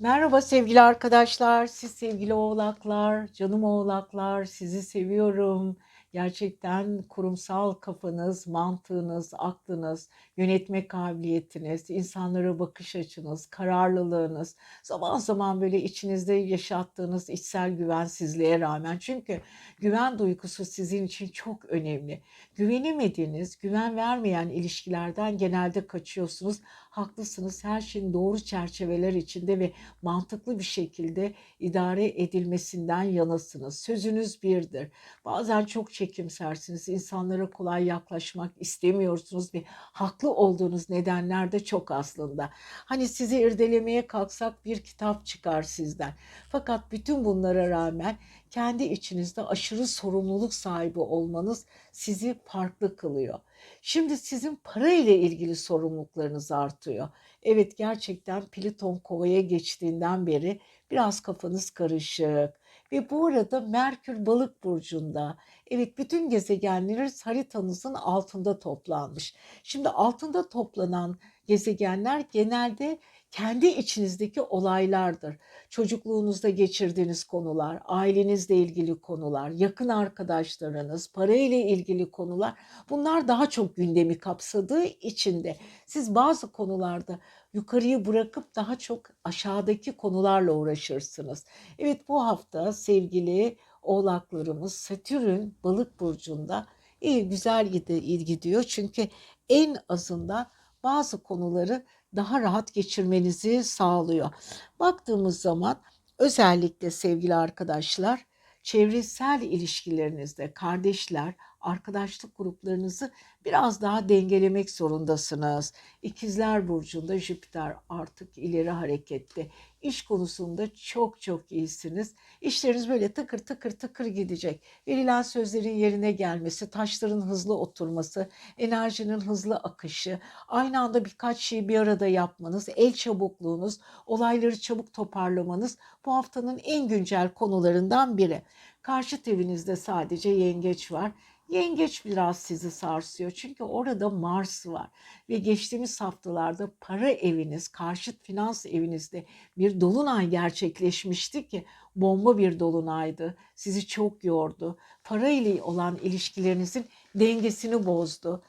Merhaba sevgili arkadaşlar, siz sevgili oğlaklar, canım oğlaklar, sizi seviyorum. Gerçekten kurumsal kafanız, mantığınız, aklınız, yönetme kabiliyetiniz, insanlara bakış açınız, kararlılığınız, zaman zaman böyle içinizde yaşattığınız içsel güvensizliğe rağmen. Çünkü güven duygusu sizin için çok önemli. Güvenemediğiniz, güven vermeyen ilişkilerden genelde kaçıyorsunuz. Haklısınız, her şeyin doğru çerçeveler içinde ve mantıklı bir şekilde idare edilmesinden yanasınız. Sözünüz birdir. Bazen çok çekimsersiniz. İnsanlara kolay yaklaşmak istemiyorsunuz ve haklı olduğunuz nedenler de çok aslında. Hani sizi irdelemeye kalksak bir kitap çıkar sizden. Fakat bütün bunlara rağmen kendi içinizde aşırı sorumluluk sahibi olmanız sizi farklı kılıyor. Şimdi sizin para ile ilgili sorumluluklarınız artıyor. Evet gerçekten Plüton Kova'ya geçtiğinden beri biraz kafanız karışık. Ve bu arada Merkür Balık burcunda. Evet bütün gezegenleriniz haritanızın altında toplanmış. Şimdi altında toplanan gezegenler genelde kendi içinizdeki olaylardır. Çocukluğunuzda geçirdiğiniz konular, ailenizle ilgili konular, yakın arkadaşlarınız, para ile ilgili konular bunlar daha çok gündemi kapsadığı için de siz bazı konularda yukarıyı bırakıp daha çok aşağıdaki konularla uğraşırsınız. Evet bu hafta sevgili oğlaklarımız Satürn balık burcunda iyi güzel gidiyor. Çünkü en azından bazı konuları daha rahat geçirmenizi sağlıyor. Baktığımız zaman özellikle sevgili arkadaşlar çevresel ilişkilerinizde kardeşler, arkadaşlık gruplarınızı biraz daha dengelemek zorundasınız. İkizler burcunda Jüpiter artık ileri harekette. İş konusunda çok çok iyisiniz. İşleriniz böyle tıkır tıkır tıkır gidecek. Verilen sözlerin yerine gelmesi, taşların hızlı oturması, enerjinin hızlı akışı, aynı anda birkaç şeyi bir arada yapmanız, el çabukluğunuz, olayları çabuk toparlamanız bu haftanın en güncel konularından biri. Karşı evinizde sadece yengeç var. Yengeç biraz sizi sarsıyor çünkü orada Mars var ve geçtiğimiz haftalarda para eviniz, karşıt finans evinizde bir dolunay gerçekleşmişti ki bomba bir dolunaydı. Sizi çok yordu. Para ile olan ilişkilerinizin dengesini bozdu.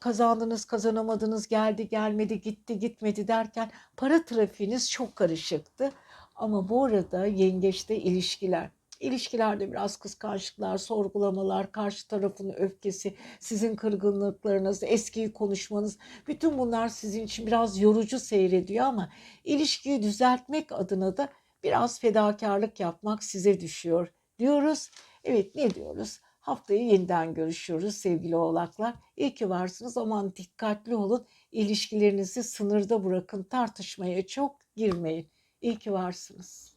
Kazandınız, kazanamadınız, geldi, gelmedi, gitti, gitmedi derken para trafiğiniz çok karışıktı. Ama bu arada yengeçte ilişkiler İlişkilerde biraz kıskançlıklar, sorgulamalar, karşı tarafın öfkesi, sizin kırgınlıklarınız, eskiyi konuşmanız bütün bunlar sizin için biraz yorucu seyrediyor ama ilişkiyi düzeltmek adına da biraz fedakarlık yapmak size düşüyor diyoruz. Evet ne diyoruz? Haftayı yeniden görüşüyoruz sevgili oğlaklar. İyi ki varsınız aman dikkatli olun. İlişkilerinizi sınırda bırakın tartışmaya çok girmeyin. İyi ki varsınız.